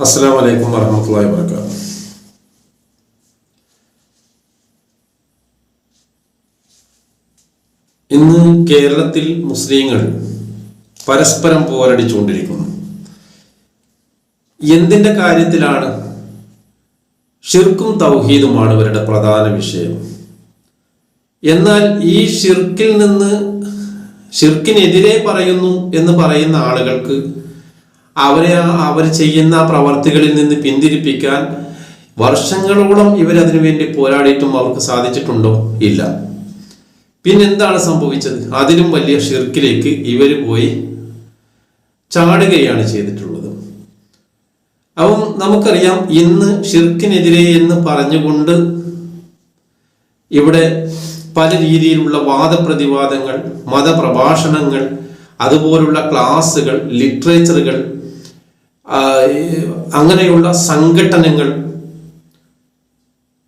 അസ്സാം വലൈക്കും വരഹമുല്ലാ വാബർക്കാത്തു ഇന്ന് കേരളത്തിൽ മുസ്ലിങ്ങൾ പരസ്പരം പോരടിച്ചുകൊണ്ടിരിക്കുന്നു. എന്തിന്റെ കാര്യത്തിലാണ്? ഷിർക്കും തൗഹീദുമാണ് ഇവരുടെ പ്രധാന വിഷയം. എന്നാൽ ഈ ഷിർക്കിൽ നിന്ന് ഷിർക്കിനെതിരെ പറയുന്നു എന്ന് പറയുന്ന ആളുകൾക്ക് അവരെ അവർ ചെയ്യുന്ന പ്രവർത്തികളിൽ നിന്ന് പിന്തിരിപ്പിക്കാൻ വർഷങ്ങളോളം ഇവരതിനു വേണ്ടി പോരാടിയിട്ടും അവർക്ക് സാധിച്ചിട്ടുണ്ടോ? ഇല്ല. പിന്നെന്താണ് സംഭവിച്ചത്? അതിലും വലിയ ഷിർക്കിലേക്ക് ഇവർ പോയി ചാടുകയാണ് ചെയ്തിട്ടുള്ളത്. അപ്പം നമുക്കറിയാം ഇന്ന് ഷിർക്കിനെതിരെ എന്ന് പറഞ്ഞുകൊണ്ട് ഇവിടെ പല രീതിയിലുള്ള വാദപ്രതിവാദങ്ങൾ മതപ്രഭാഷണങ്ങൾ അതുപോലുള്ള ക്ലാസ്സുകൾ ലിറ്ററേച്ചറുകൾ അങ്ങനെയുള്ള സംഘടനകൾ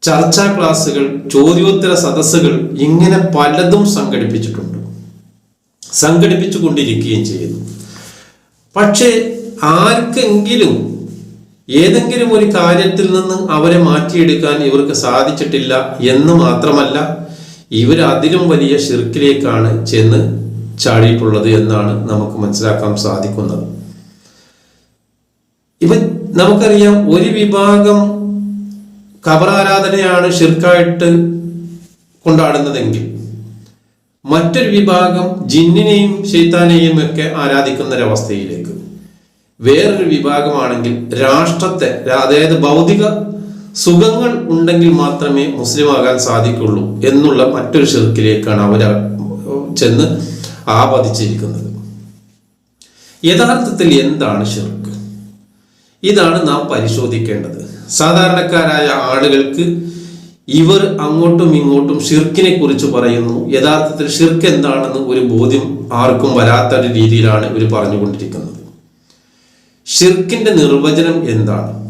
ചർച്ചാ ക്ലാസ്സുകൾ ചോദ്യോത്തര സദസ്സുകൾ ഇങ്ങനെ പലതും സംഘടിപ്പിച്ചിട്ടുണ്ട്. സംഘടിപ്പിച്ചു കൊണ്ടിരിക്കുകയും ചെയ്യുന്നു. പക്ഷേ ആർക്കെങ്കിലും ഏതെങ്കിലും ഒരു കാര്യത്തിൽ നിന്ന് അവരെ മാറ്റിയെടുക്കാൻ ഇവർക്ക് സാധിച്ചിട്ടില്ല എന്ന് മാത്രമല്ല ഇവർ അതിലും വലിയ ഷിർക്കിലേക്കാണ് ചെന്ന് ചാടിയിട്ടുള്ളത് എന്നാണ് നമുക്ക് മനസ്സിലാക്കാൻ സാധിക്കുന്നത്. ഇവ നമുക്കറിയാം ഒരു വിഭാഗം കബറാരാധനയാണ് ഷിർക്കായിട്ട് കൊണ്ടാടുന്നതെങ്കിൽ മറ്റൊരു വിഭാഗം ജിന്നിനെയും ശൈത്താനെയും ഒക്കെ ആരാധിക്കുന്ന ഒരവസ്ഥയിലേക്ക് വേറൊരു വിഭാഗമാണെങ്കിൽ രാഷ്ട്രത്തെ അതായത് ഭൗതിക സുഖങ്ങൾ ഉണ്ടെങ്കിൽ മാത്രമേ മുസ്ലിം ആകാൻ സാധിക്കുള്ളൂ എന്നുള്ള മറ്റൊരു ഷിർക്കിലേക്കാണ് അവർ ചെന്ന് ആപതിച്ചിരിക്കുന്നത് യഥാർത്ഥത്തിൽ എന്താണ് ഷിർക്ക് ഇതാണ് നാം പരിശോധിക്കേണ്ടത്. സാധാരണക്കാരായ ആളുകൾക്ക് ഇവർ അങ്ങോട്ടും ഇങ്ങോട്ടും ഷിർക്കിനെ കുറിച്ച് പറയുന്നു. യഥാർത്ഥത്തിൽ ഷിർക്ക് എന്താണെന്ന് ഒരു ബോധ്യം ആർക്കും വരാത്ത രീതിയിലാണ് ഇവർ പറഞ്ഞുകൊണ്ടിരിക്കുന്നത്. ഷിർക്കിന്റെ നിർവചനം എന്താണ്?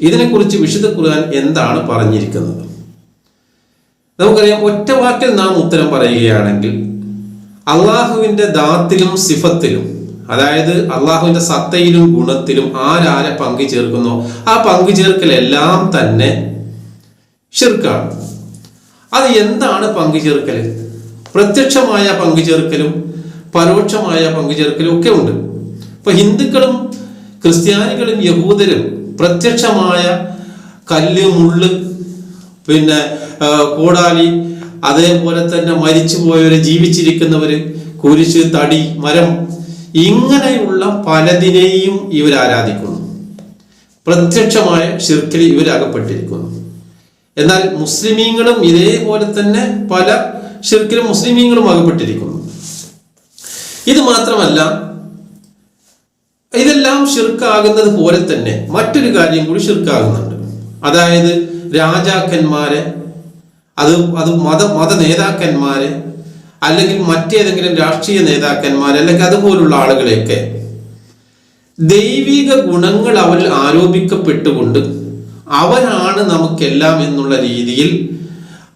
ഇതിനെക്കുറിച്ച് വിശുദ്ധ ഖുർആൻ എന്താണ് പറഞ്ഞിരിക്കുന്നത്? നമുക്കറിയാം ഒറ്റ വാക്കിൽ നാം ഉത്തരം പറയുകയാണെങ്കിൽ അള്ളാഹുവിന്റെ ദാത്തിലും സിഫത്തിലും അതായത് അള്ളാഹുവിന്റെ സത്തയിലും ഗുണത്തിലും ആരാരെ പങ്കു ചേർക്കുന്നോ ആ പങ്കു ചേർക്കലെല്ലാം തന്നെ ഷിർക്കാണ് അത് എന്താണ് പങ്കു ചേർക്കൽ പ്രത്യക്ഷമായ പങ്കു ചേർക്കലും പരോക്ഷമായ പങ്കു ചേർക്കലും ഒക്കെ ഉണ്ട്. ഇപ്പൊ ഹിന്ദുക്കളും ക്രിസ്ത്യാനികളും യഹൂദരും പ്രത്യക്ഷമായ കല്ല് മുള്ള് പിന്നെ കോടാലി അതേപോലെ തന്നെ മരിച്ചു പോയവര് ജീവിച്ചിരിക്കുന്നവര് കുരിശ് തടി മരം ഇങ്ങനെയുള്ള പലതിനെയും ഇവർ ആരാധിക്കുന്നു. പ്രത്യക്ഷമായ ഷിർക്കിൽ ഇവരകപ്പെട്ടിരിക്കുന്നു എന്നാൽ മുസ്ലിമീങ്ങളും ഇതേപോലെ തന്നെ പല ഷിർക്കിലും മുസ്ലിമീങ്ങളും അകപ്പെട്ടിരിക്കുന്നു. ഇത് മാത്രമല്ല ഇതെല്ലാം ഷിർക്കാകുന്നത് പോലെ തന്നെ മറ്റൊരു കാര്യം കൂടി ഷിർക്കാകുന്നുണ്ട് അതായത് രാജാക്കന്മാരെ അത് അത് മത മത നേതാക്കന്മാരെ അല്ലെങ്കിൽ മറ്റേതെങ്കിലും രാഷ്ട്രീയ നേതാക്കന്മാർ അല്ലെങ്കിൽ അതുപോലുള്ള ആളുകളെയൊക്കെ ദൈവിക ഗുണങ്ങൾ അവരിൽ ആരോപിക്കപ്പെട്ടുകൊണ്ട് അവരാണ് നമുക്കെല്ലാം എന്നുള്ള രീതിയിൽ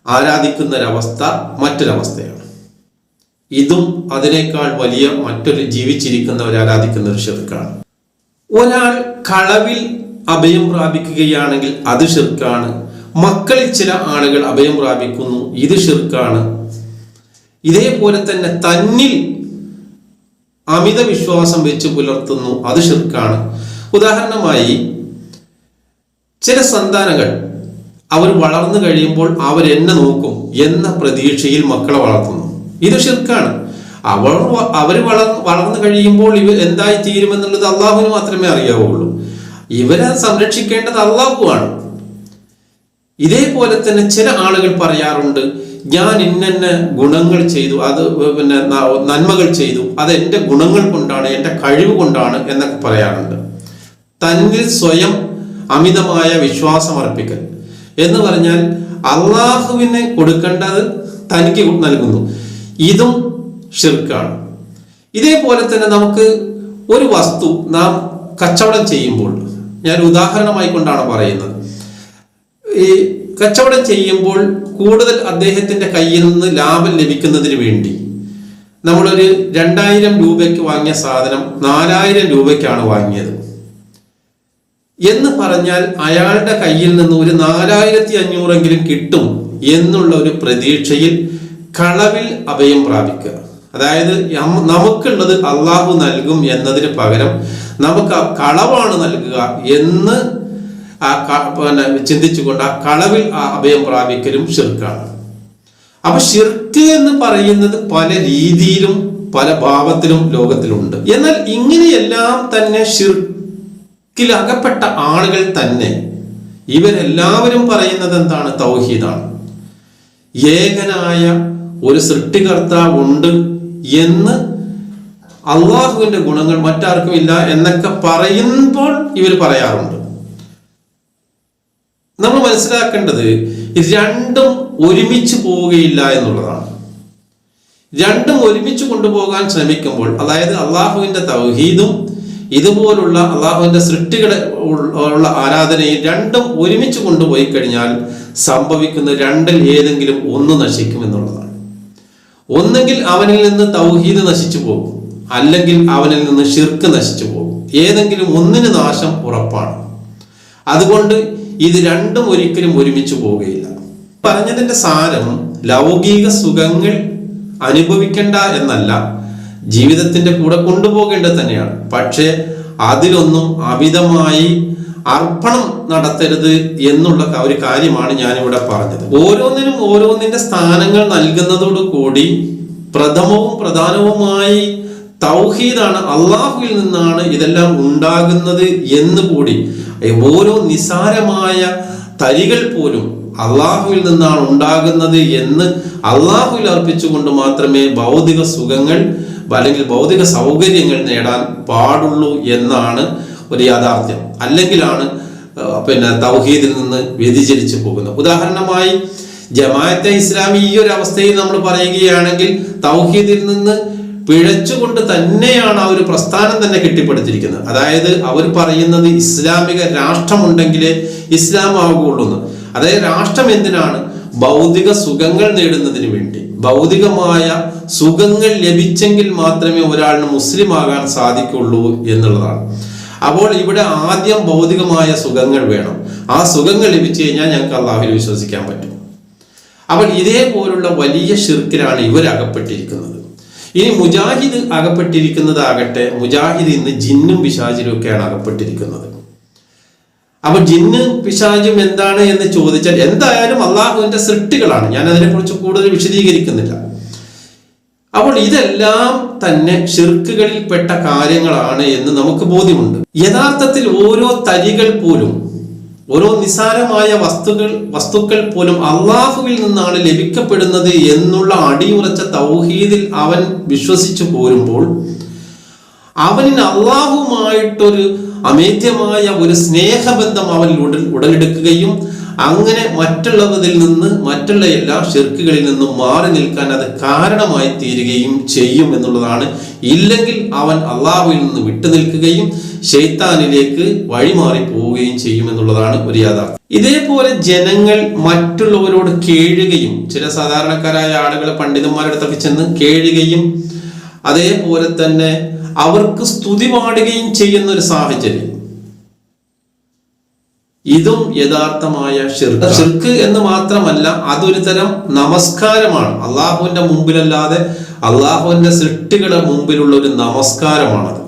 ആരാധിക്കുന്ന ഒരവസ്ഥ മറ്റൊരവസ്ഥയാണ്. ഇതും അതിനേക്കാൾ വലിയ മറ്റൊരു ജീവിച്ചിരിക്കുന്നവർ ആരാധിക്കുന്ന ഒരു ഷിർക്കാണ് ഒരാൾ കളവിൽ അഭയം പ്രാപിക്കുകയാണെങ്കിൽ അത് ഷിർക്കാണ് മക്കളിൽ ചില ആളുകൾ അഭയം പ്രാപിക്കുന്നു ഇത് ഷിർക്കാണ് ഇതേപോലെ തന്നെ തന്നിൽ അമിത വിശ്വാസം വെച്ച് പുലർത്തുന്നു. അത് ഷിർക്കാണ് ഉദാഹരണമായി ചില സന്താനങ്ങൾ അവർ വളർന്നു കഴിയുമ്പോൾ അവരെന്നെ നോക്കും എന്ന പ്രതീക്ഷയിൽ മക്കളെ വളർത്തുന്നു. ഇത് ഷിർക്കാണ് അവർ അവർ വളർ വളർന്നു കഴിയുമ്പോൾ ഇവ എന്തായി തീരുമെന്നുള്ളത് അള്ളാഹുവിന് മാത്രമേ അറിയാവുള്ളൂ. ഇവരെ സംരക്ഷിക്കേണ്ടത് അള്ളാഹുവാണ്. ഇതേപോലെ തന്നെ ചില ആളുകൾ പറയാറുണ്ട് ഞാൻ ഇന്നന്ന ഗുണങ്ങൾ ചെയ്തു അത് പിന്നെ നന്മകൾ ചെയ്തു അത് എന്റെ ഗുണങ്ങൾ കൊണ്ടാണ് എന്റെ കഴിവ് കൊണ്ടാണ് എന്നൊക്കെ പറയാറുണ്ട്. തന്നിൽ സ്വയം അമിതമായ വിശ്വാസം അർപ്പിക്കൽ. എന്ന് പറഞ്ഞാൽ അള്ളാഹുവിന് കൊടുക്കേണ്ടത് തനിക്ക് നൽകുന്നു. ഇതും ഷിർക്കാണ് ഇതേപോലെ തന്നെ നമുക്ക് ഒരു വസ്തു നാം കച്ചവടം ചെയ്യുമ്പോൾ ഞാൻ ഉദാഹരണമായി കൊണ്ടാണ് പറയുന്നത്. ഈ കച്ചവടം ചെയ്യുമ്പോൾ കൂടുതൽ അദ്ദേഹത്തിന്റെ കയ്യിൽ നിന്ന് ലാഭം ലഭിക്കുന്നതിന് വേണ്ടി. നമ്മളൊരു രണ്ടായിരം രൂപയ്ക്ക് വാങ്ങിയ സാധനം നാലായിരം രൂപയ്ക്കാണ് വാങ്ങിയത്. എന്ന് പറഞ്ഞാൽ അയാളുടെ കയ്യിൽ നിന്ന് ഒരു നാലായിരത്തി അഞ്ഞൂറെങ്കിലും കിട്ടും എന്നുള്ള ഒരു പ്രതീക്ഷയിൽ കളവിൽ അഭയം പ്രാപിക്കുക. അതായത് നമുക്കുള്ളത് അള്ളാഹു നൽകും എന്നതിന് പകരം നമുക്ക് ആ കളവാണ് നൽകുക എന്ന് ആ പിന്നെ ചിന്തിച്ചുകൊണ്ട് ആ കളവിൽ ആ അഭയം പ്രാപിക്കലും ഷിർക്കാണ് അപ്പൊ ഷിർക്ക് എന്ന് പറയുന്നത് പല രീതിയിലും പല ഭാവത്തിലും ലോകത്തിലുണ്ട്. എന്നാൽ ഇങ്ങനെയെല്ലാം തന്നെ ഷിർക്കിൽ അകപ്പെട്ട ആളുകൾ തന്നെ ഇവരെല്ലാവരും പറയുന്നത് എന്താണ്? തൗഹീദാണ്. ഏകനായ ഒരു സൃഷ്ടികർത്താവ് ഉണ്ട് എന്ന് അള്ളാഹുവിന്റെ ഗുണങ്ങൾ മറ്റാർക്കും ഇല്ല എന്നൊക്കെ പറയുമ്പോൾ ഇവർ പറയാറുണ്ട്. നമ്മൾ മനസ്സിലാക്കേണ്ടത് രണ്ടും ഒരുമിച്ച് പോവുകയില്ല എന്നുള്ളതാണ്. രണ്ടും ഒരുമിച്ച് കൊണ്ടുപോകാൻ ശ്രമിക്കുമ്പോൾ അതായത് അള്ളാഹുവിന്റെ തൗഹീദും ഇതുപോലുള്ള അള്ളാഹുവിന്റെ സൃഷ്ടികളെ ഉള്ള ആരാധനയും രണ്ടും ഒരുമിച്ച് കൊണ്ടുപോയി കഴിഞ്ഞാൽ സംഭവിക്കുന്ന രണ്ടിൽ ഏതെങ്കിലും ഒന്ന് നശിക്കും എന്നുള്ളതാണ്. ഒന്നെങ്കിൽ അവനിൽ നിന്ന് തൗഹീദ് നശിച്ചു പോകും. അല്ലെങ്കിൽ അവനിൽ നിന്ന് ഷിർക്ക് നശിച്ചു പോകും. ഏതെങ്കിലും ഒന്നിന് നാശം ഉറപ്പാണ്. അതുകൊണ്ട് ഇത് രണ്ടും ഒരിക്കലും ഒരുമിച്ച് പോവുകയില്ല. പറഞ്ഞതിന്റെ സാരം ലൗകിക സുഖങ്ങൾ അനുഭവിക്കേണ്ട എന്നല്ല ജീവിതത്തിന്റെ കൂടെ കൊണ്ടുപോകേണ്ടത് തന്നെയാണ്. പക്ഷേ അതിലൊന്നും അമിതമായി അർപ്പണം നടത്തരുത് എന്നുള്ള ഒരു കാര്യമാണ് ഞാനിവിടെ പറഞ്ഞത്. ഓരോന്നിനും ഓരോന്നിന്റെ സ്ഥാനങ്ങൾ നൽകുന്നതോടു കൂടി പ്രഥമവും പ്രധാനവുമായി തൗഹീദാണ് അള്ളാഹുവിൽ നിന്നാണ് ഇതെല്ലാം ഉണ്ടാകുന്നത് എന്ന് കൂടി. ഓരോ നിസാരമായ തരികൾ പോലും അള്ളാഹുവിൽ നിന്നാണ് ഉണ്ടാകുന്നത് എന്ന് അള്ളാഹുവിൽ അർപ്പിച്ചുകൊണ്ട് മാത്രമേ ഭൗതിക സുഖങ്ങൾ അല്ലെങ്കിൽ ഭൗതിക സൗകര്യങ്ങൾ നേടാൻ പാടുള്ളൂ എന്നാണ് ഒരു യാഥാർത്ഥ്യം. അല്ലെങ്കിലാണ് പിന്നെ തൗഹീദിൽ നിന്ന് വ്യതിചരിച്ചു പോകുന്നത്. ഉദാഹരണമായി ജമാഅത്തെ ഇസ്ലാമി ഈ ഒരു അവസ്ഥയിൽ നമ്മൾ പറയുകയാണെങ്കിൽ തൗഹീദിൽ നിന്ന് പിഴച്ചുകൊണ്ട് തന്നെയാണ് ആ ഒരു പ്രസ്ഥാനം തന്നെ കെട്ടിപ്പടുത്തിരിക്കുന്നത്. അതായത് അവർ പറയുന്നത് ഇസ്ലാമിക ആവുകയുള്ളൂ എന്ന് അതായത് രാഷ്ട്രം എന്തിനാണ്? ഭൗതിക സുഖങ്ങൾ നേടുന്നതിന് വേണ്ടി. ഭൗതികമായ സുഖങ്ങൾ ലഭിച്ചെങ്കിൽ മാത്രമേ ഒരാളിന് മുസ്ലിം ആകാൻ സാധിക്കുള്ളൂ എന്നുള്ളതാണ്. അപ്പോൾ ഇവിടെ ആദ്യം ഭൗതികമായ സുഖങ്ങൾ വേണം. ആ സുഖങ്ങൾ ലഭിച്ചു കഴിഞ്ഞാൽ ഞങ്ങൾക്ക് അള്ളാഹുവിൽ വിശ്വസിക്കാൻ പറ്റും. അപ്പോൾ ഇതേപോലുള്ള വലിയ ഷിർക്കിലാണ് ഇവർ അകപ്പെട്ടിരിക്കുന്നത് ഇനി മുജാഹിദ് അകപ്പെട്ടിരിക്കുന്നതാകട്ടെ മുജാഹിദ് ഇന്ന് ജിന്നും പിശാചിനും ഒക്കെയാണ് അകപ്പെട്ടിരിക്കുന്നത്. അപ്പൊ ജിന്ന് പിശാചും എന്താണ് എന്ന് ചോദിച്ചാൽ എന്തായാലും അള്ളാഹുവിന്റെ സൃഷ്ടികളാണ്. ഞാൻ അതിനെക്കുറിച്ച് കൂടുതൽ വിശദീകരിക്കുന്നില്ല. അപ്പോൾ ഇതെല്ലാം തന്നെ ഷിർക്കുകളിൽപ്പെട്ട കാര്യങ്ങളാണ് എന്ന് നമുക്ക് ബോധ്യമുണ്ട്. യഥാർത്ഥത്തിൽ ഓരോ തരികൾ പോലും ഓരോ നിസാരമായ വസ്തുക്കൾ വസ്തുക്കൾ പോലും അള്ളാഹുവിൽ നിന്നാണ് ലഭിക്കപ്പെടുന്നത് എന്നുള്ള അടിയുറച്ച തൗഹീദിൽ അവൻ വിശ്വസിച്ചു പോരുമ്പോൾ അവനിന് അള്ളാഹുമായിട്ടൊരു അമേദ്യമായ ഒരു സ്നേഹബന്ധം അവനിൽ ഉടലെടുക്കുകയും അങ്ങനെ മറ്റുള്ളവരിൽ നിന്ന് മറ്റുള്ള എല്ലാ ഷിർക്കുകളിൽ നിന്നും മാറി നിൽക്കാൻ അത് കാരണമായി തീരുകയും ചെയ്യും എന്നുള്ളതാണ്. ഇല്ലെങ്കിൽ അവൻ അള്ളാഹുവിൽ നിന്ന് വിട്ടു നിൽക്കുകയും ഷെയ്ത്താനിലേക്ക് വഴിമാറി പോവുകയും ചെയ്യും എന്നുള്ളതാണ് ഒരു യാഥാർത്ഥ്യം. ഇതേപോലെ ജനങ്ങൾ മറ്റുള്ളവരോട് കേഴുകയും ചില സാധാരണക്കാരായ ആളുകൾ പണ്ഡിതന്മാരുടെ അടുത്തൊക്കെ ചെന്ന് കേഴുകയും അതേപോലെ തന്നെ അവർക്ക് സ്തുതി പാടുകയും ചെയ്യുന്ന ഒരു സാഹചര്യം. ഇതും യഥാർത്ഥമായ ഷിർക്ക് ഷിർക്ക് എന്ന് മാത്രമല്ല അതൊരു തരം നമസ്കാരമാണ്. അള്ളാഹുവിന്റെ മുമ്പിലല്ലാതെ അള്ളാഹുവിന്റെ സൃഷ്ടികളുടെ മുമ്പിലുള്ള ഒരു നമസ്കാരമാണത്.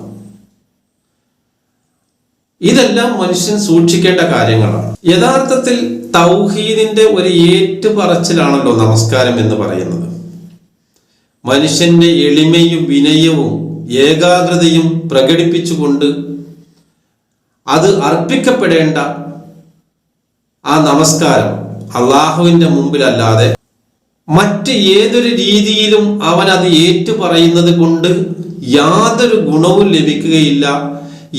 ഇതെല്ലാം മനുഷ്യൻ സൂക്ഷിക്കേണ്ട കാര്യങ്ങളാണ്. യഥാർത്ഥത്തിൽ തൗഹീദിന്റെ ഒരു ഏറ്റുപറച്ചിലാണല്ലോ നമസ്കാരം എന്ന് പറയുന്നത്. മനുഷ്യന്റെ എളിമയും വിനയവും ഏകാഗ്രതയും പ്രകടിപ്പിച്ചുകൊണ്ട് അത് അർപ്പിക്കപ്പെടേണ്ട ആ നമസ്കാരം അള്ളാഹുവിന്റെ മുമ്പിലല്ലാതെ മറ്റ് ഏതൊരു രീതിയിലും അവൻ അത് ഏറ്റു പറയുന്നത് കൊണ്ട് യാതൊരു ഗുണവും ലഭിക്കുകയില്ല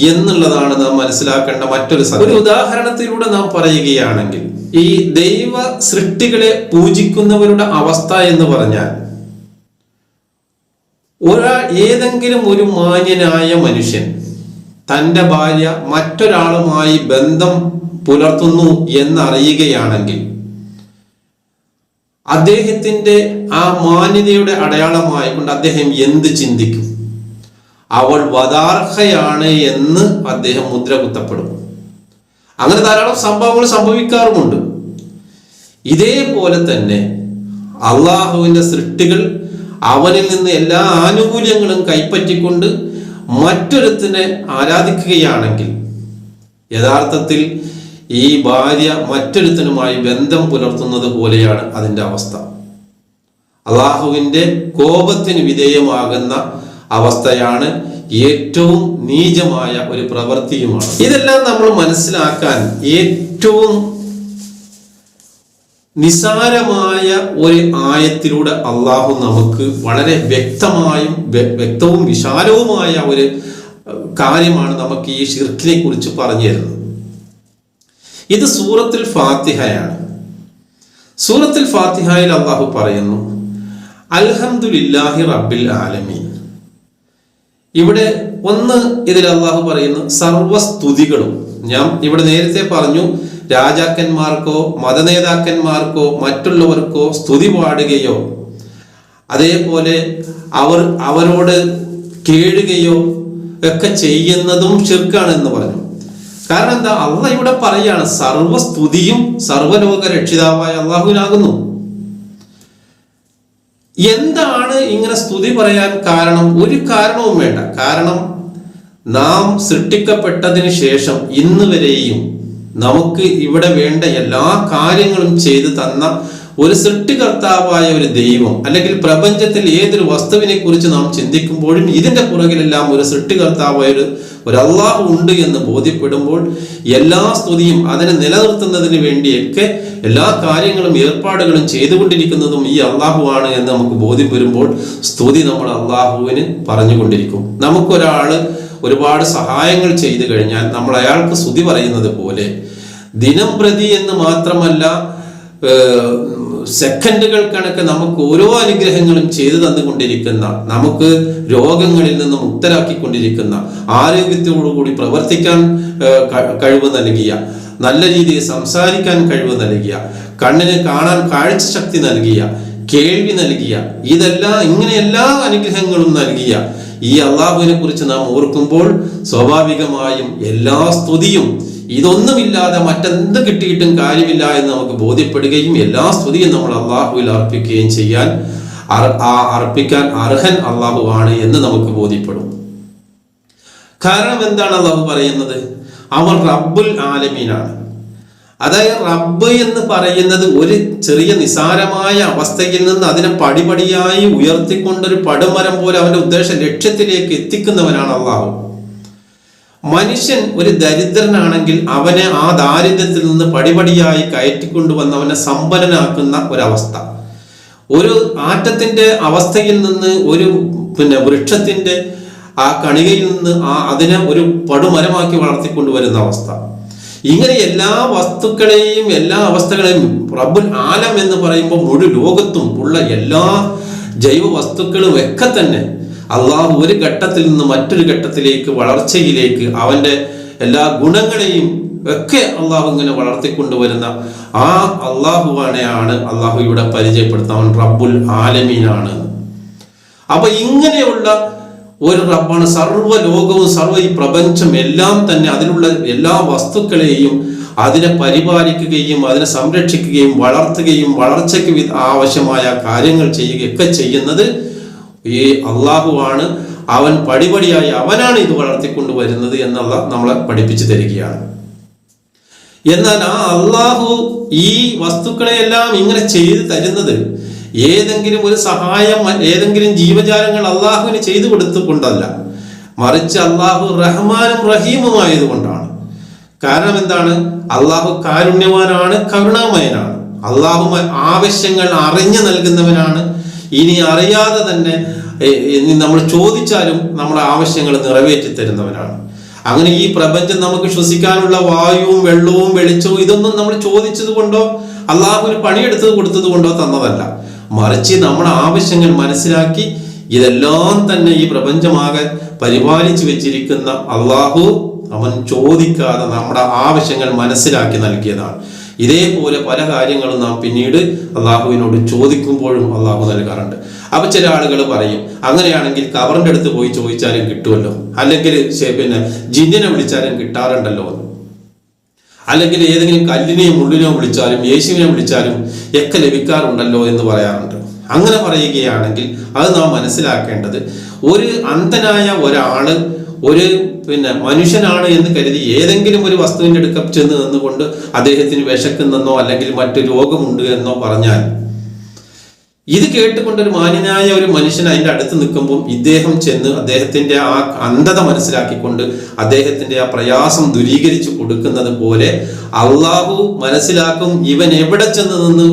എന്നുള്ളതാണ് നാം മനസ്സിലാക്കേണ്ട മറ്റൊരു ഒരു ഉദാഹരണത്തിലൂടെ നാം പറയുകയാണെങ്കിൽ ഈ ദൈവ സൃഷ്ടികളെ പൂജിക്കുന്നവരുടെ അവസ്ഥ എന്ന് പറഞ്ഞാൽ ഒരാൾ ഏതെങ്കിലും ഒരു മാന്യനായ മനുഷ്യൻ തന്റെ ഭാര്യ മറ്റൊരാളുമായി ബന്ധം പുലർത്തുന്നു എന്നറിയുകയാണെങ്കിൽ അദ്ദേഹത്തിന്റെ ആ മാന്യതയുടെ അടയാളമായി കൊണ്ട് അദ്ദേഹം എന്ത് ചിന്തിക്കും? അവൾ വദാർഹയാണ് എന്ന് അദ്ദേഹം മുദ്ര കുത്തപ്പെടും. അങ്ങനെ ധാരാളം സംഭവങ്ങൾ സംഭവിക്കാറുമുണ്ട്. ഇതേപോലെ തന്നെ അള്ളാഹുവിന്റെ സൃഷ്ടികൾ അവനിൽ നിന്ന് എല്ലാ ആനുകൂല്യങ്ങളും കൈപ്പറ്റിക്കൊണ്ട് മറ്റൊരുത്തിനെ ആരാധിക്കുകയാണെങ്കിൽ യഥാർത്ഥത്തിൽ ഈ ഭാര്യ മറ്റൊരുത്തനുമായി ബന്ധം പുലർത്തുന്നത് പോലെയാണ് അതിന്റെ അവസ്ഥ. അള്ളാഹുവിന്റെ കോപത്തിന് വിധേയമാകുന്ന അവസ്ഥയാണ് ഏറ്റവും നീചമായ ഒരു പ്രവൃത്തിയുമാണ്. ഇതെല്ലാം നമ്മൾ മനസ്സിലാക്കാൻ ഏറ്റവും നിസാരമായ ഒരു ആയത്തിലൂടെ അള്ളാഹു നമുക്ക് വളരെ വ്യക്തമായും വ്യക്തവും വിശാലവുമായ ഒരു കാര്യമാണ് നമുക്ക് ഈ ഷിർക്കിനെ കുറിച്ച് പറഞ്ഞു തരുന്നത്. ഇത് സൂറത്തിൽ ഫാത്തിഹയാണ്. സൂറത്തിൽ ഫാത്തിഹയിൽ അള്ളാഹു പറയുന്നു അൽഹംദുലില്ലാഹി റബ്ബിൽ ആലമീൻ. ഇവിടെ ഒന്ന് ഇതിൽ അള്ളാഹു പറയുന്നു സർവസ്തുതികളും. ഞാൻ ഇവിടെ നേരത്തെ പറഞ്ഞു രാജാക്കന്മാർക്കോ മതനേതാക്കന്മാർക്കോ മറ്റുള്ളവർക്കോ സ്തുതി പാടുകയോ അതേപോലെ അവർ അവരോട് കേഴുകയോ ഒക്കെ ചെയ്യുന്നതും ചെറുക്കാണെന്ന് പറഞ്ഞു. കാരണം എന്താ? അള്ള ഇവിടെ പറയാണ് സർവസ്തുതിയും സർവലോക രക്ഷിതാവായ അള്ളാഹുവിനാകുന്നു. എന്താണ് ഇങ്ങനെ സ്തുതി പറയാൻ കാരണം? ഒരു കാരണവും വേണ്ട. കാരണം നാം സൃഷ്ടിക്കപ്പെട്ടതിന് ശേഷം ഇന്ന് വരെയും നമുക്ക് ഇവിടെ വേണ്ട എല്ലാ കാര്യങ്ങളും ചെയ്തു തന്ന ഒരു സൃഷ്ടികർത്താവായ ഒരു ദൈവം അല്ലെങ്കിൽ പ്രപഞ്ചത്തിൽ ഏതൊരു വസ്തുവിനെ കുറിച്ച് നാം ചിന്തിക്കുമ്പോഴും ഇതിന്റെ പുറകിലെല്ലാം ഒരു സൃഷ്ടികർത്താവായ ഒരു ഒരു അള്ളാഹു ഉണ്ട് എന്ന് ബോധ്യപ്പെടുമ്പോൾ എല്ലാ സ്തുതിയും അതിനെ നിലനിർത്തുന്നതിന് വേണ്ടിയൊക്കെ എല്ലാ കാര്യങ്ങളും ഏർപ്പാടുകളും ചെയ്തുകൊണ്ടിരിക്കുന്നതും ഈ അള്ളാഹു ആണ് എന്ന് നമുക്ക് ബോധ്യം വരുമ്പോൾ സ്തുതി നമ്മൾ അള്ളാഹുവിന് പറഞ്ഞുകൊണ്ടിരിക്കും. നമുക്കൊരാൾ ഒരുപാട് സഹായങ്ങൾ ചെയ്തു കഴിഞ്ഞാൽ നമ്മൾ അയാൾക്ക് സ്തുതി പറയുന്നത് പോലെ ദിനം പ്രതി എന്ന് മാത്രമല്ല സെക്കൻഡുകൾ കണക്ക് നമുക്ക് ഓരോ അനുഗ്രഹങ്ങളും ചെയ്തു തന്നുകൊണ്ടിരിക്കുന്ന നമുക്ക് രോഗങ്ങളിൽ നിന്ന് മുക്തരാക്കിക്കൊണ്ടിരിക്കുന്ന ആരോഗ്യത്തോടുകൂടി പ്രവർത്തിക്കാൻ കഴിവ് നൽകിയ നല്ല രീതിയിൽ സംസാരിക്കാൻ കഴിവ് നൽകിയ കണ്ണിന് കാണാൻ കാഴ്ച ശക്തി നൽകിയ കേൾവി നൽകിയ ഇതെല്ലാം ഇങ്ങനെ എല്ലാ അനുഗ്രഹങ്ങളും നൽകിയ ഈ അള്ളാഹുവിനെ കുറിച്ച് നാം ഓർക്കുമ്പോൾ സ്വാഭാവികമായും എല്ലാ സ്തുതിയും ഇതൊന്നുമില്ലാതെ മറ്റെന്ത് കിട്ടിയിട്ടും കാര്യമില്ല എന്ന് നമുക്ക് ബോധ്യപ്പെടുകയും എല്ലാ സ്തുതിയും നമ്മൾ അള്ളാഹുവിൽ അർപ്പിക്കുകയും ചെയ്യാൻ അർ- അർപ്പിക്കാൻ അർഹൻ അള്ളാഹു ആണ് എന്ന് നമുക്ക് ബോധ്യപ്പെടും. കാരണം എന്താണ് അള്ളാഹു പറയുന്നത്? അവൻ റബ്ബുൽ ആലമീനാണ്. അതായത് റബ്ബ് എന്ന് പറയുന്നത് ഒരു ചെറിയ നിസാരമായ അവസ്ഥയിൽ നിന്ന് അതിനെ പടിപടിയായി ഉയർത്തിക്കൊണ്ടൊരു പടുമരം പോലെ അവന്റെ ഉദ്ദേശ ലക്ഷ്യത്തിലേക്ക് എത്തിക്കുന്നവനാണ് അള്ളാഹു. മനുഷ്യൻ ഒരു ദരിദ്രനാണെങ്കിൽ അവനെ ആ ദാരിദ്ര്യത്തിൽ നിന്ന് പടിപടിയായി കയറ്റിക്കൊണ്ടുവന്ന് അവനെ സമ്പന്നനാക്കുന്ന ഒരവസ്ഥ. ഒരു ആറ്റത്തിന്റെ അവസ്ഥയിൽ നിന്ന് ഒരു പിന്നെ വൃക്ഷത്തിന്റെ ആ കണികയിൽ നിന്ന് ആ അതിനെ ഒരു പടുമരമാക്കി വളർത്തിക്കൊണ്ടുവരുന്ന അവസ്ഥ. ഇങ്ങനെ എല്ലാ വസ്തുക്കളെയും എല്ലാ അവസ്ഥകളെയും റബ്ബുൽ ആലം എന്ന് പറയുമ്പോൾ മുഴു ലോകത്തും ഉള്ള എല്ലാ ജൈവ വസ്തുക്കളും ഒക്കെ തന്നെ അള്ളാഹു ഒരു ഘട്ടത്തിൽ നിന്ന് മറ്റൊരു ഘട്ടത്തിലേക്ക് വളർച്ചയിലേക്ക് അവന്റെ എല്ലാ ഗുണങ്ങളെയും ഒക്കെ അള്ളാഹു ഇങ്ങനെ വളർത്തിക്കൊണ്ടുവരുന്ന ആ അള്ളാഹുവാണെയാണ് അള്ളാഹു ഇവിടെ പരിചയപ്പെടുത്തുന്നത്. അവൻ റബ്ബുൽ ആലമീനാണ്. അപ്പൊ ഇങ്ങനെയുള്ള ഒരു റബ്ബാണ് സർവ ലോകവും സർവ ഈ പ്രപഞ്ചം എല്ലാം തന്നെ അതിലുള്ള എല്ലാ വസ്തുക്കളെയും അതിനെ പരിപാലിക്കുകയും അതിനെ സംരക്ഷിക്കുകയും വളർത്തുകയും വളർച്ചയ്ക്ക് ആവശ്യമായ കാര്യങ്ങൾ ചെയ്യുകയൊക്കെ ചെയ്യുന്നത് ഈ അള്ളാഹുവാണ് അവൻ പടിപടിയായി അവനാണ് ഇത് വളർത്തിക്കൊണ്ട് വരുന്നത് എന്നുള്ള നമ്മളെ പഠിപ്പിച്ചു തരികയാണ്. എന്നാൽ ആ അള്ളാഹു ഈ വസ്തുക്കളെയെല്ലാം ഇങ്ങനെ ചെയ്തു തരുന്നത് ഏതെങ്കിലും ഒരു സഹായം ഏതെങ്കിലും ജീവജാലങ്ങൾ അള്ളാഹുവിന് ചെയ്തു കൊടുത്തുകൊണ്ടല്ല. മറിച്ച് അള്ളാഹു റഹ്മാനും റഹീമുമായതുകൊണ്ടാണ് കാരണം എന്താണ്? അള്ളാഹു കാരുണ്യവാനാണ് കരുണാമയനാണ്. അള്ളാഹു ആവശ്യങ്ങൾ അറിഞ്ഞു നൽകുന്നവനാണ് ഇനി അറിയാതെ തന്നെ നമ്മൾ ചോദിച്ചാലും നമ്മുടെ ആവശ്യങ്ങൾ നിറവേറ്റി തരുന്നവനാണ് അങ്ങനെ ഈ പ്രപഞ്ചം നമുക്ക് ശ്വസിക്കാനുള്ള വായുവും വെള്ളവും വെളിച്ചവും ഇതൊന്നും നമ്മൾ ചോദിച്ചത് കൊണ്ടോ ഒരു പണിയെടുത്തത് കൊടുത്തത് കൊണ്ടോ തന്നതല്ല. മറിച്ച് നമ്മുടെ ആവശ്യങ്ങൾ മനസ്സിലാക്കി ഇതെല്ലാം തന്നെ ഈ പ്രപഞ്ചമാകെ പരിപാലിച്ചു വെച്ചിരിക്കുന്ന അള്ളാഹു അവൻ ചോദിക്കാതെ നമ്മുടെ ആവശ്യങ്ങൾ മനസ്സിലാക്കി നൽകിയതാണ്. ഇതേപോലെ പല കാര്യങ്ങളും നാം പിന്നീട് അള്ളാഹുവിനോട് ചോദിക്കുമ്പോഴും അള്ളാഹു നൽകാറുണ്ട്. അപ്പൊ ചില ആളുകൾ പറയും അങ്ങനെയാണെങ്കിൽ കവറിന്റെ അടുത്ത് പോയി ചോദിച്ചാലും കിട്ടുമല്ലോ അല്ലെങ്കിൽ പിന്നെ ജിന്നിനെ വിളിച്ചാലും കിട്ടാറുണ്ടല്ലോ? അല്ലെങ്കിൽ ഏതെങ്കിലും കല്ലിനെയും ഉള്ളിനെയും വിളിച്ചാലും യേശുവിനെ വിളിച്ചാലും ഒക്കെ ലഭിക്കാറുണ്ടല്ലോ എന്ന് പറയാറുണ്ട്. അങ്ങനെ പറയുകയാണെങ്കിൽ അത് നാം മനസ്സിലാക്കേണ്ടത് ഒരു അന്ധനായ ഒരാൾ ഒരു പിന്നെ മനുഷ്യനാണ് എന്ന് കരുതി ഏതെങ്കിലും ഒരു വസ്തുവിന്റെ അടുക്ക ചെന്ന് നിന്നുകൊണ്ട് അദ്ദേഹത്തിന് വിശക്കുന്നെന്നോ അല്ലെങ്കിൽ മറ്റു രോഗമുണ്ട് എന്നോ പറഞ്ഞാൽ ഇത് കേട്ടുകൊണ്ട് ഒരു മാന്യനായ ഒരു മനുഷ്യൻ അതിന്റെ അടുത്ത് നിൽക്കുമ്പോൾ ഇദ്ദേഹം ചെന്ന് അദ്ദേഹത്തിന്റെ ആ അന്ധത മനസ്സിലാക്കിക്കൊണ്ട് അദ്ദേഹത്തിന്റെ ആ പ്രയാസം ദുരീകരിച്ചു കൊടുക്കുന്നത് പോലെ അള്ളാഹു മനസ്സിലാക്കും ഇവൻ എവിടെ ചെന്ന് നിന്ന്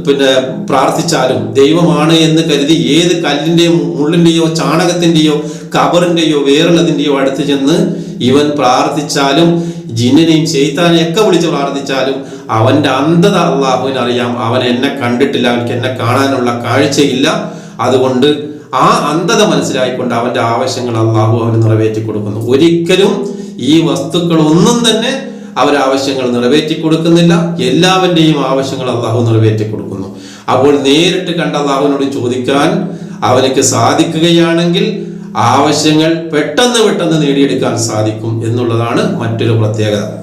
പിന്നെ പ്രാർത്ഥിച്ചാലും ദൈവമാണ് എന്ന് കരുതി ഏത് കല്ലിന്റെയും മുള്ളിന്റെയോ ചാണകത്തിന്റെയോ കബറിന്റെയോ വേറുള്ളതിന്റെയോ അടുത്ത് ചെന്ന് ഇവൻ പ്രാർത്ഥിച്ചാലും ജിന്നിനെയും ചെയ്ത്താനെയും ഒക്കെ വിളിച്ച് പ്രാർത്ഥിച്ചാലും അവന്റെ അന്ധത അള്ളാഹുവിന് അറിയാം. അവൻ എന്നെ കണ്ടിട്ടില്ല അവനിക്ക് എന്നെ കാണാനുള്ള കാഴ്ചയില്ല. അതുകൊണ്ട് ആ അന്ധത മനസ്സിലായിക്കൊണ്ട് അവന്റെ ആവശ്യങ്ങൾ അള്ളാഹു അവന് നിറവേറ്റി കൊടുക്കുന്നു. ഒരിക്കലും ഈ വസ്തുക്കൾ ഒന്നും തന്നെ അവരാവശ്യങ്ങൾ നിറവേറ്റി കൊടുക്കുന്നില്ല. എല്ലാവന്റെയും ആവശ്യങ്ങൾ അള്ളാഹു നിറവേറ്റി കൊടുക്കുന്നു. അപ്പോൾ നേരിട്ട് കണ്ട അള്ളാഹുവിനോട് ചോദിക്കാൻ അവനക്ക് സാധിക്കുകയാണെങ്കിൽ ആവശ്യങ്ങൾ പെട്ടെന്ന് പെട്ടെന്ന് നേടിയെടുക്കാൻ സാധിക്കും എന്നുള്ളതാണ് മറ്റൊരു പ്രത്യേകത.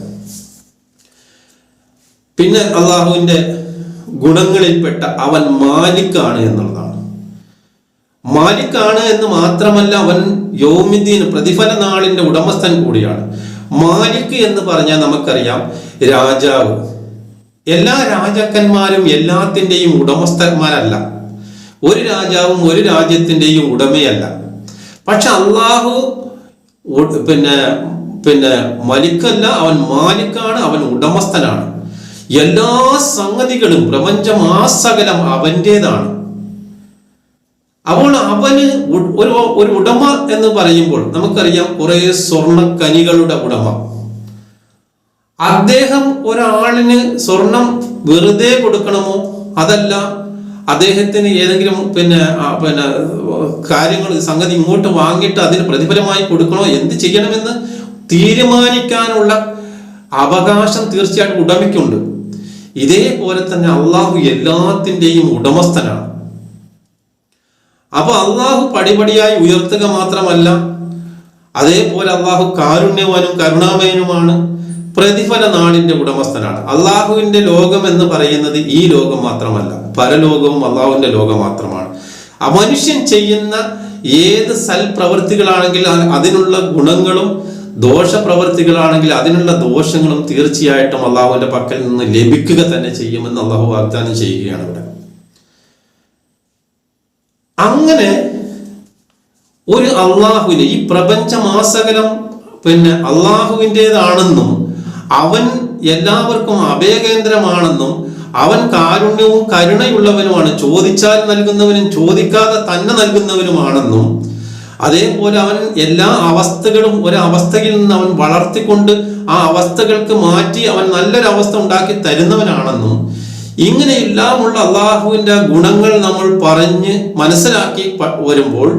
പിന്നെ അള്ളാഹുവിന്റെ ഗുണങ്ങളിൽപ്പെട്ട അവൻ മാലിക്കാണ് എന്നുള്ളതാണ്. മാലിക്കാണ് എന്ന് മാത്രമല്ല അവൻ യോമിദ്ദീൻ പ്രതിഫല നാളിന്റെ ഉടമസ്ഥൻ കൂടിയാണ്. മാലിക് എന്ന് പറഞ്ഞാൽ നമുക്കറിയാം രാജാവ്. എല്ലാ രാജാക്കന്മാരും എല്ലാത്തിന്റെയും ഉടമസ്ഥന്മാരല്ല. ഒരു രാജാവും ഒരു രാജ്യത്തിന്റെയും ഉടമയല്ല. പക്ഷെ അള്ളാഹു പിന്നെ പിന്നെ മലിക്കല്ല അവൻ മാലിക്കാണ് അവൻ ഉടമസ്ഥനാണ്. എല്ലാ സംഗതികളും പ്രപഞ്ചം ആസകലം അവന്റേതാണ് അപ്പോൾ അവന് ഒരു ഒരു ഉടമ എന്ന് പറയുമ്പോൾ നമുക്കറിയാം കുറെ സ്വർണ കനികളുടെ ഉടമ. അദ്ദേഹം ഒരാളിന് സ്വർണം വെറുതെ കൊടുക്കണമോ? അതല്ല അദ്ദേഹത്തിന് ഏതെങ്കിലും പിന്നെ പിന്നെ കാര്യങ്ങൾ സംഗതി ഇങ്ങോട്ട് വാങ്ങിയിട്ട് അതിന് പ്രതിഫലമായി കൊടുക്കണോ? എന്ത് ചെയ്യണമെന്ന് തീരുമാനിക്കാനുള്ള അവകാശം തീർച്ചയായിട്ടും ഉടമയ്ക്കുണ്ട്. ഇതേപോലെ തന്നെ അള്ളാഹു എല്ലാത്തിന്റെയും ഉടമസ്ഥനാണ്. അപ്പൊ അള്ളാഹു പടിപടിയായി ഉയർത്തുക മാത്രമല്ല അതേപോലെ അള്ളാഹു കാരുണ്യവാനും കരുണാമയനുമാണ് പ്രതിഫല നാടിന്റെ ഉടമസ്ഥനാണ്. അള്ളാഹുവിന്റെ ലോകം എന്ന് പറയുന്നത് ഈ ലോകം മാത്രമല്ല. പരലോകവും അള്ളാഹുവിന്റെ ലോകം മാത്രമാണ്. അമനുഷ്യൻ മനുഷ്യൻ ചെയ്യുന്ന ഏത് സൽപ്രവൃത്തികളാണെങ്കിൽ അതിനുള്ള ഗുണങ്ങളും ദോഷപ്രവൃത്തികളാണെങ്കിൽ അതിനുള്ള ദോഷങ്ങളും തീർച്ചയായിട്ടും അള്ളാഹുവിന്റെ പക്കൽ നിന്ന് ലഭിക്കുക തന്നെ ചെയ്യുമെന്ന് അള്ളാഹു വാഗ്ദാനം ചെയ്യുകയാണ് ഇവിടെ. അങ്ങനെ ഒരു അള്ളാഹുവിനെ ഈ പ്രപഞ്ചമാസകലം പിന്നെ അള്ളാഹുവിന്റെതാണെന്നും അവൻ എല്ലാവർക്കും അഭയകേന്ദ്രമാണെന്നും അവൻ കാരുണ്യവും കരുണയുള്ളവനുമാണ്. ചോദിച്ചാൽ നൽകുന്നവനും ചോദിക്കാതെ തന്നെ നൽകുന്നവനുമാണെന്നും അതേപോലെ അവൻ എല്ലാ അവസ്ഥകളും ഒരു അവസ്ഥയിൽ നിന്ന് അവൻ വളർത്തിക്കൊണ്ട് ആ അവസ്ഥകൾക്ക് മാറ്റി അവൻ നല്ലൊരു അവസ്ഥ ഉണ്ടാക്കി തരുന്നവനാണെന്നും ഇങ്ങനെയെല്ലാമുള്ള അള്ളാഹുവിന്റെ ഗുണങ്ങൾ നമ്മൾ പറഞ്ഞ് മനസ്സിലാക്കി വരുമ്പോൾ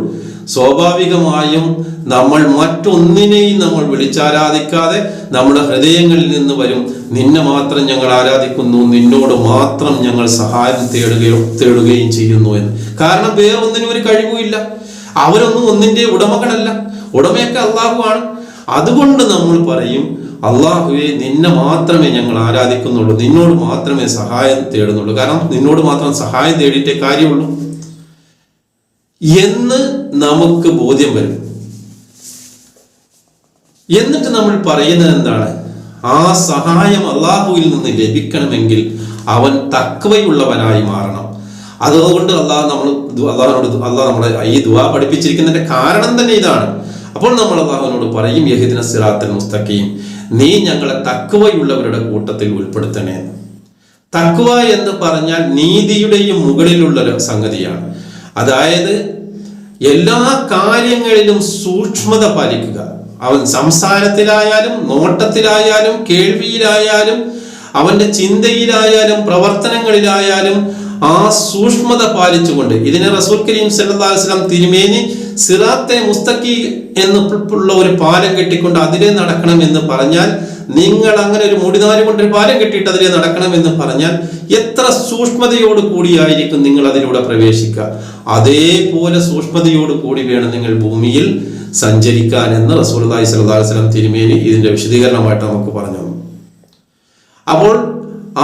സ്വാഭാവികമായും നമ്മൾ മറ്റൊന്നിനെയും നമ്മൾ വിളിച്ചാരാധിക്കാതെ നമ്മുടെ ഹൃദയങ്ങളിൽ നിന്ന് വരും. നിന്നെ മാത്രം ഞങ്ങൾ ആരാധിക്കുന്നു നിന്നോട് മാത്രം ഞങ്ങൾ സഹായം തേടുകയോ തേടുകയും ചെയ്യുന്നു എന്ന്. കാരണം വേറെ ഒന്നിനും ഒരു കഴിവുമില്ല. അവരൊന്നും ഒന്നിന്റെ ഉടമകളല്ല. ഉടമയൊക്കെ അള്ളാഹുവാണ്. അതുകൊണ്ട് നമ്മൾ പറയും അള്ളാഹുവെ നിന്നെ മാത്രമേ ഞങ്ങൾ ആരാധിക്കുന്നുള്ളൂ. നിന്നോട് മാത്രമേ സഹായം തേടുന്നുള്ളൂ. കാരണം നിന്നോട് മാത്രം സഹായം തേടിയിട്ടേ കാര്യമുള്ളൂ. എന്ന് നമുക്ക് ബോധ്യം വരും. എന്നിട്ട് നമ്മൾ പറയുന്നത് എന്താണ്? ആ സഹായം അള്ളാഹുവിൽ നിന്ന് ലഭിക്കണമെങ്കിൽ അവൻ തക്വയുള്ളവനായി മാറണം. അതുകൊണ്ട് അള്ളാഹ് നമ്മൾ അള്ളാഹിനോട് അള്ളാഹ് നമ്മളെ ഈ ദുവാ പഠിപ്പിച്ചിരിക്കുന്നതിന്റെ കാരണം തന്നെ ഇതാണ്. അപ്പോൾ നമ്മൾ അള്ളാഹുവിനോട് പറയും യഹിദിന സിറാത്തൽ മുസ്തഖീം നീ ഞങ്ങളെ തക്വയുള്ളവരുടെ കൂട്ടത്തിൽ ഉൾപ്പെടുത്തണേ. തക്വ എന്ന് പറഞ്ഞാൽ നീതിയുടെയും മുകളിലുള്ള സംഗതിയാണ്. അതായത് എല്ലാ കാര്യങ്ങളിലും സൂക്ഷ്മത പാലിക്കുക. അവൻ സംസാരത്തിലായാലും നോട്ടത്തിലായാലും കേൾവിയിലായാലും അവന്റെ ചിന്തയിലായാലും പ്രവർത്തനങ്ങളിലായാലും ആ സൂക്ഷ്മത പാലിച്ചുകൊണ്ട് ഇതിനെ റസൂൽ കരീം സല്ലാസ്ലാം തിരുമേനി സിറാത്തെ മുസ്തഖി എന്ന് ഉള്ള ഒരു പാലം കെട്ടിക്കൊണ്ട് അതിലെ നടക്കണം എന്ന് പറഞ്ഞാൽ നിങ്ങൾ അങ്ങനെ ഒരു മുടിനാല് കൊണ്ടൊരു പാലം കെട്ടിയിട്ട് അതിലെ നടക്കണം എന്ന് പറഞ്ഞാൽ എത്ര സൂക്ഷ്മതയോട് കൂടിയായിരിക്കും നിങ്ങൾ അതിലൂടെ പ്രവേശിക്കുക? അതേപോലെ സൂക്ഷ്മതയോട് കൂടി വേണം നിങ്ങൾ ഭൂമിയിൽ സഞ്ചരിക്കാൻ എന്ന് അലൈഹി വസല്ലം തിരുമേനി ഇതിന്റെ വിശദീകരണമായിട്ട് നമുക്ക് പറഞ്ഞു. അപ്പോൾ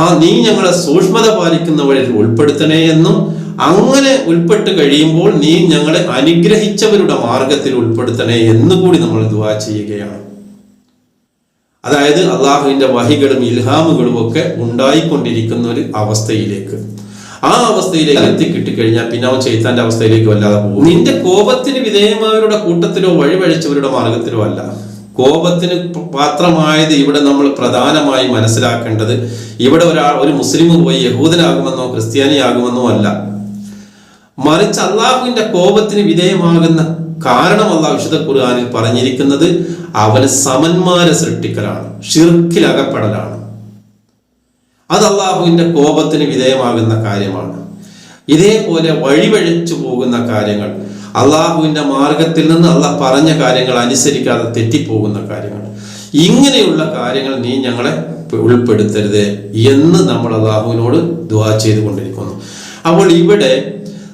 ആ നീ ഞങ്ങളെ സൂക്ഷ്മത പാലിക്കുന്നവരിൽ ഉൾപ്പെടുത്തണേ എന്നും അങ്ങനെ ഉൾപ്പെട്ട് കഴിയുമ്പോൾ നീ ഞങ്ങളെ അനുഗ്രഹിച്ചവരുടെ മാർഗത്തിൽ ഉൾപ്പെടുത്തണേ എന്നുകൂടി നമ്മൾ ദുവാ ചെയ്യുകയാണ്. അതായത് അള്ളാഹുവിന്റെ വഹികളും ഇൽഹാമുകളും ഒക്കെ ഉണ്ടായിക്കൊണ്ടിരിക്കുന്ന ഒരു അവസ്ഥയിലേക്ക്. ആ അവസ്ഥയിലേക്ക് എത്തി കിട്ടിക്കഴിഞ്ഞാൽ പിന്നെ അവൻ ചെയ്താന്റെ അവസ്ഥയിലേക്ക് വല്ലാതെ പോകും. നിന്റെ കോപത്തിന് വിധേയമായവരുടെ കൂട്ടത്തിലോ വഴിവഴിച്ചവരുടെ മാർഗത്തിലോ അല്ല. കോപത്തിന് പാത്രമായത് ഇവിടെ നമ്മൾ പ്രധാനമായി മനസ്സിലാക്കേണ്ടത് ഇവിടെ ഒരാൾ ഒരു മുസ്ലിം പോയി യഹൂദനാകുമെന്നോ ക്രിസ്ത്യാനിയാകുമെന്നോ അല്ല. മറിച്ച് അള്ളാഹുവിന്റെ കോപത്തിന് വിധേയമാകുന്ന കാരണം അള്ളാഹു വിശുദ്ധ ഖുർആാനിൽ പറഞ്ഞിരിക്കുന്നത് അവന് സമന്മാരെ സൃഷ്ടിക്കലാണ് ഷിർക്കിലകപ്പെടലാണ് അത് അള്ളാഹുവിന്റെ കോപത്തിന് വിധേയമാകുന്ന കാര്യമാണ്. ഇതേപോലെ വഴിവഴിച്ചു പോകുന്ന കാര്യങ്ങൾ അള്ളാഹുവിന്റെ മാർഗത്തിൽ നിന്ന് അള്ളാഹ് പറഞ്ഞ കാര്യങ്ങൾ അനുസരിക്കാതെ തെറ്റിപ്പോകുന്ന കാര്യങ്ങൾ. ഇങ്ങനെയുള്ള കാര്യങ്ങൾ നീ ഞങ്ങളെ ഉൾപ്പെടുത്തരുത് എന്ന് നമ്മൾ അള്ളാഹുവിനോട് ദുവാ ചെയ്തുകൊണ്ടിരിക്കുന്നു. അപ്പോൾ ഇവിടെ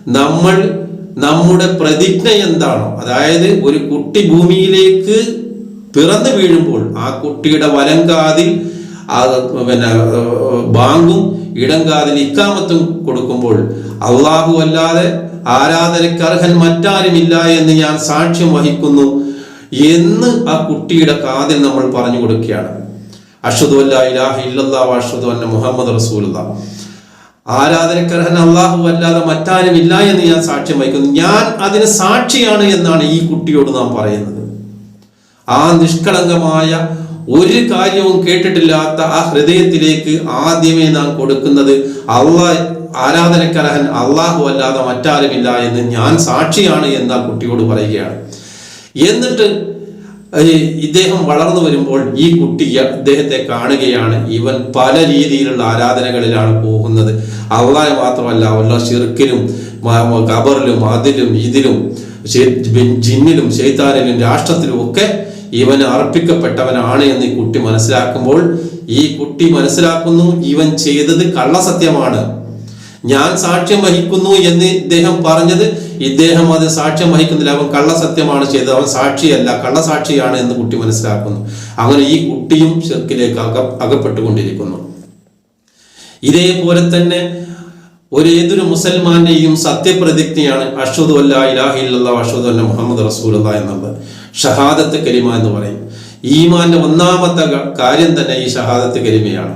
നമ്മൾ നമ്മുടെ പ്രതിജ്ഞ എന്താണോ? അതായത് ഒരു കുട്ടി ഭൂമിയിലേക്ക് പിറന്നു വീഴുമ്പോൾ ആ കുട്ടിയുടെ വലങ്കാതിൽ പിന്നെ ബാങ്കും ഇടങ്കാതിൽ ഇക്കാമത്തും കൊടുക്കുമ്പോൾ അള്ളാഹു അല്ലാതെ ആരാധനയ്ക്ക് അർഹൻ മറ്റാരുമില്ല എന്ന് ഞാൻ സാക്ഷ്യം വഹിക്കുന്നു എന്ന് ആ കുട്ടിയുടെ കാതിൽ നമ്മൾ പറഞ്ഞു കൊടുക്കുകയാണ്. അഷദു അല്ലാ ഇലാഹ ഇല്ലാ അഷദു അന്ന മുഹമ്മദ് റസൂലുള്ള. ആരാധനക്കർഹൻ അള്ളാഹു അല്ലാതെ മറ്റാരുമില്ല എന്ന് ഞാൻ സാക്ഷ്യം വഹിക്കുന്നു. ഞാൻ അതിന് സാക്ഷിയാണ് എന്നാണ് ഈ കുട്ടിയോട് നാം പറയുന്നത്. ആ നിഷ്കളങ്കമായ ഒരു കാര്യവും കേട്ടിട്ടില്ലാത്ത ആ ഹൃദയത്തിലേക്ക് ആദ്യമേ നാം കൊടുക്കുന്നത് അള്ളാഹ് ആരാധനക്കർഹൻ അള്ളാഹു അല്ലാതെ മറ്റാരുമില്ല എന്ന് ഞാൻ സാക്ഷിയാണ് എന്ന് ആ കുട്ടിയോട് പറയുകയാണ്. എന്നിട്ട് ഇദ്ദേഹം വളർന്നു വരുമ്പോൾ ഈ കുട്ടി അദ്ദേഹത്തെ കാണുകയാണ്. ഇവൻ പല രീതിയിലുള്ള ആരാധനകളിലാണ് പോകുന്നത്. അള്ളാഹെ മാത്രമല്ല വല്ല ഷിർക്കിലും ഖബറിലും അതിലും ഇതിലും ജിന്നിലും ശൈത്താനിലും രാഷ്ട്രത്തിലും ഒക്കെ ഇവൻ അർപ്പിക്കപ്പെട്ടവനാണ് എന്ന് ഈ കുട്ടി മനസ്സിലാക്കുമ്പോൾ ഈ കുട്ടി മനസ്സിലാക്കുന്നു ഇവൻ ചെയ്തത് കള്ളസത്യമാണ്. ഞാൻ സാക്ഷ്യം വഹിക്കുന്നു എന്ന് ഇദ്ദേഹം പറഞ്ഞത് ഇദ്ദേഹം അത് സാക്ഷ്യം വഹിക്കുന്നില്ല. അവൻ കള്ളസത്യമാണ് ചെയ്തത്. അവൻ സാക്ഷിയല്ല കള്ളസാക്ഷിയാണ് എന്ന് കുട്ടി മനസ്സിലാക്കുന്നു. അങ്ങനെ ഈ കുട്ടിയും ചെറുക്കിലേക്ക് അക അകപ്പെട്ടുകൊണ്ടിരിക്കുന്നു. ഇതേപോലെ തന്നെ ഒരു ഏതൊരു മുസൽമാന്റെയും സത്യപ്രതിജ്ഞയാണ് അഷുദ് അല്ല അല്ല മുഹമ്മദ് റസൂല എന്നുള്ളത്. ഷഹാദത്ത് കലിമ എന്ന് പറയും. ഈമാന്റെ ഒന്നാമത്തെ കാര്യം തന്നെ ഈ ഷഹാദത്ത് കലിമയാണ്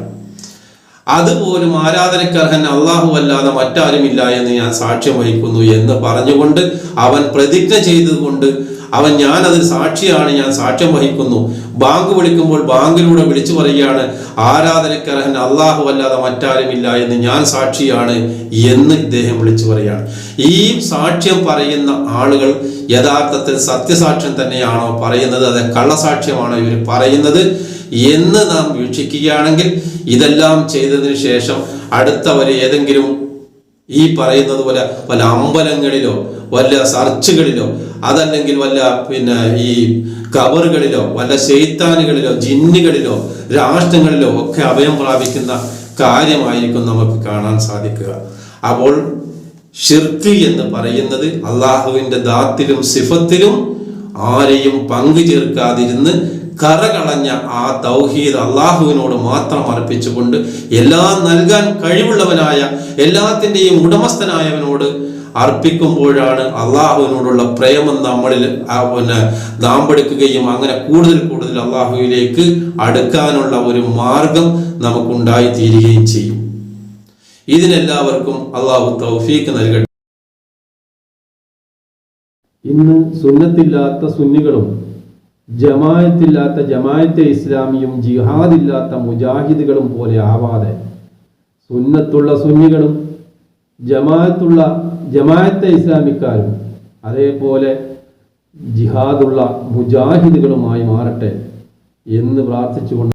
അതുപോലും ആരാധനക്കർഹൻ അള്ളാഹു അല്ലാതെ മറ്റാരുമില്ല എന്ന് ഞാൻ സാക്ഷ്യം വഹിക്കുന്നു എന്ന് പറഞ്ഞുകൊണ്ട് അവൻ പ്രതിജ്ഞ ചെയ്തുകൊണ്ട് അവൻ ഞാൻ അതിന് സാക്ഷിയാണ് ഞാൻ സാക്ഷ്യം വഹിക്കുന്നു. ബാങ്ക് വിളിക്കുമ്പോൾ ബാങ്കിലൂടെ വിളിച്ചു പറയുകയാണ് ആരാധനക്കർഹൻ അള്ളാഹു അല്ലാതെ മറ്റാരുമില്ല എന്ന് ഞാൻ സാക്ഷിയാണ് എന്ന് ഇദ്ദേഹം വിളിച്ചു പറയുകയാണ്. ഈ സാക്ഷ്യം പറയുന്ന ആളുകൾ യഥാർത്ഥത്തിൽ സത്യസാക്ഷ്യം തന്നെയാണോ പറയുന്നത്? അത് കള്ളസാക്ഷ്യമാണോ ഇവർ പറയുന്നത് എന്ന് നാം വീക്ഷിക്കുകയാണെങ്കിൽ ഇതെല്ലാം ചെയ്തതിന് ശേഷം അടുത്തവർ ഏതെങ്കിലും ഈ പറയുന്നത് പോലെ വല്ല അമ്പലങ്ങളിലോ വല്ല സർച്ചുകളിലോ അതല്ലെങ്കിൽ വല്ല പിന്നെ ഈ കബറുകളിലോ വല്ല ശൈത്താനുകളിലോ ജിന്നുകളിലോ രാഷ്ട്രങ്ങളിലോ ഒക്കെ അഭയം പ്രാപിക്കുന്ന കാര്യമായിരിക്കും നമുക്ക് കാണാൻ സാധിക്കുക. അപ്പോൾ ഷിർക്ക് എന്ന് പറയുന്നത് അള്ളാഹുവിന്റെ ദാത്തിലും സിഫത്തിലും ആരെയും പങ്കു ചേർക്കാതിരുന്ന് കറകളഞ്ഞ ആ തൗഹീദ് അള്ളാഹുവിനോട് മാത്രം അർപ്പിച്ചുകൊണ്ട് എല്ലാം നൽകാൻ കഴിവുള്ളവനായ എല്ലാത്തിന്റെയും ഉടമസ്ഥനായവനോട് അർപ്പിക്കുമ്പോഴാണ് അള്ളാഹുവിനോടുള്ള പ്രേമം നമ്മളിൽ പിന്നെ നാമ്പെടുക്കുകയും അങ്ങനെ കൂടുതൽ കൂടുതൽ അള്ളാഹുവിലേക്ക് അടുക്കാനുള്ള ഒരു മാർഗം നമുക്കുണ്ടായി തീരുകയും ചെയ്യും. ഇതിനെല്ലാവർക്കും അള്ളാഹു തൗഫീക്ക് നൽകട്ടെ. ഇന്ന് സുന്നത്തില്ലാത്ത സുന്നികളും ജമായത്തില്ലാത്ത ജമായത്തെ ഇസ്ലാമിയും ജിഹാദില്ലാത്ത മുജാഹിദുകളും പോലെ ആവാതെ സുന്നത്തുള്ള സുന്നികളും ജമാഅത്തുള്ള ജമാഅത്തെ ഇസ്ലാമിക്കാരും അതേപോലെ ജിഹാദുള്ള മുജാഹിദുകളുമായി മാറട്ടെ എന്ന് പ്രാർത്ഥിച്ചുകൊണ്ട്